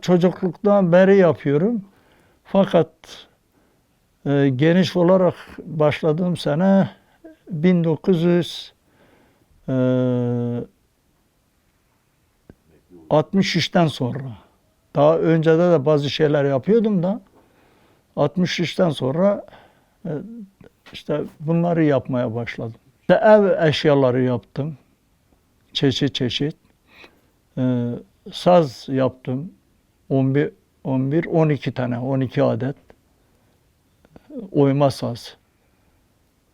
Çocukluktan beri yapıyorum. Fakat e, geniş olarak başladığım sene 1900 e, 63'ten sonra. Daha öncede de bazı şeyler yapıyordum da 63'ten sonra e, işte bunları yapmaya başladım. İşte ev eşyaları yaptım. Çeşit çeşit. E, saz yaptım. 11 11 12 tane 12 adet oyma saz.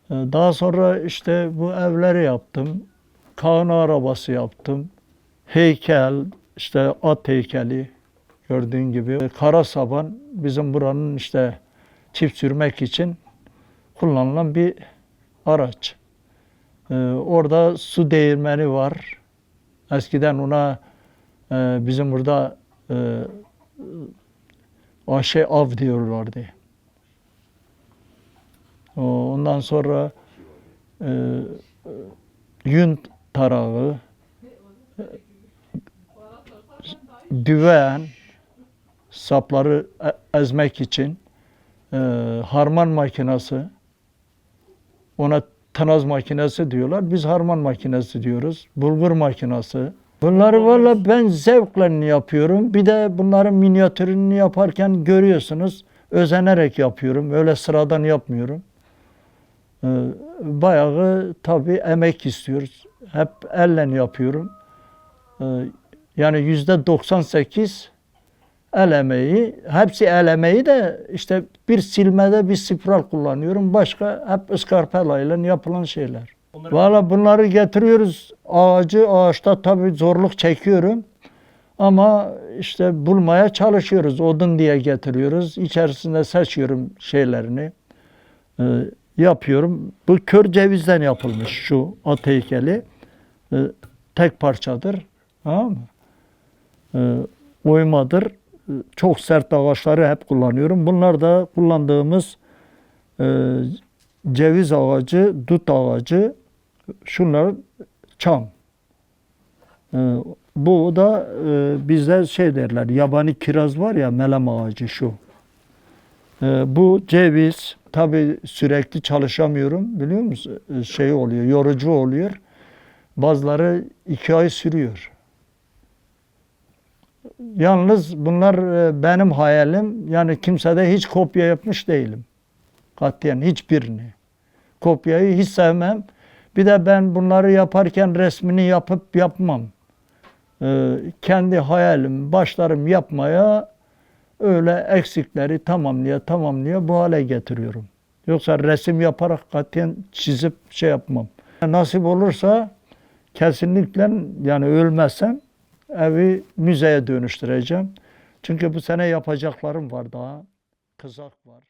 E, Daha sonra işte bu evleri yaptım. Kaan arabası yaptım. Heykel, işte at heykeli gördüğün gibi. Kara saban bizim buranın işte çift sürmek için kullanılan bir araç. E, Orada su değirmeni var. Eskiden ona e, bizim burada e, Aşe av diyorlardı. Ondan sonra e, yün tarağı, e, düven, sapları e- ezmek için e, harman makinesi, ona tanaz makinesi diyorlar. Biz harman makinesi diyoruz. Bulgur makinesi. Bunları valla ben zevkle yapıyorum. Bir de bunların minyatürünü yaparken görüyorsunuz. Özenerek yapıyorum. Öyle sıradan yapmıyorum. Ee, Bayağı tabii emek istiyoruz. Hep elle yapıyorum. Ee, Yani yüzde 98 el emeği. Hepsi el emeği de işte bir silmede bir spiral kullanıyorum. Başka hep ıskarpela ile yapılan şeyler. Valla bunları getiriyoruz. Ağacı ağaçta tabii zorluk çekiyorum. Ama işte bulmaya çalışıyoruz. Odun diye getiriyoruz. İçerisinde seçiyorum şeylerini. Ee, yapıyorum. Bu kör cevizden yapılmış şu at heykeli. Ee, tek parçadır. Tamam mı? Ee, oymadır. Çok sert ağaçları hep kullanıyorum. Bunlar da kullandığımız e, ceviz ağacı, dut ağacı, şunlar çam. Ee, bu da e, bizde şey derler, yabani kiraz var ya, melem ağacı şu. Ee, bu ceviz, tabi sürekli çalışamıyorum, biliyor musun? Ee, Şey oluyor, yorucu oluyor. Bazıları iki ay sürüyor. Yalnız bunlar e, benim hayalim. Yani kimsede hiç kopya yapmış değilim. Katiyen hiçbirini. Kopyayı hiç sevmem. Bir de ben bunları yaparken resmini yapıp yapmam. Ee, kendi hayalim, başlarım yapmaya öyle eksikleri tamamlaya tamamlaya bu hale getiriyorum. Yoksa resim yaparak katiyen çizip şey yapmam. Nasip olursa kesinlikle yani ölmezsem evi müzeye dönüştüreceğim. Çünkü bu sene yapacaklarım var daha. Kızak var.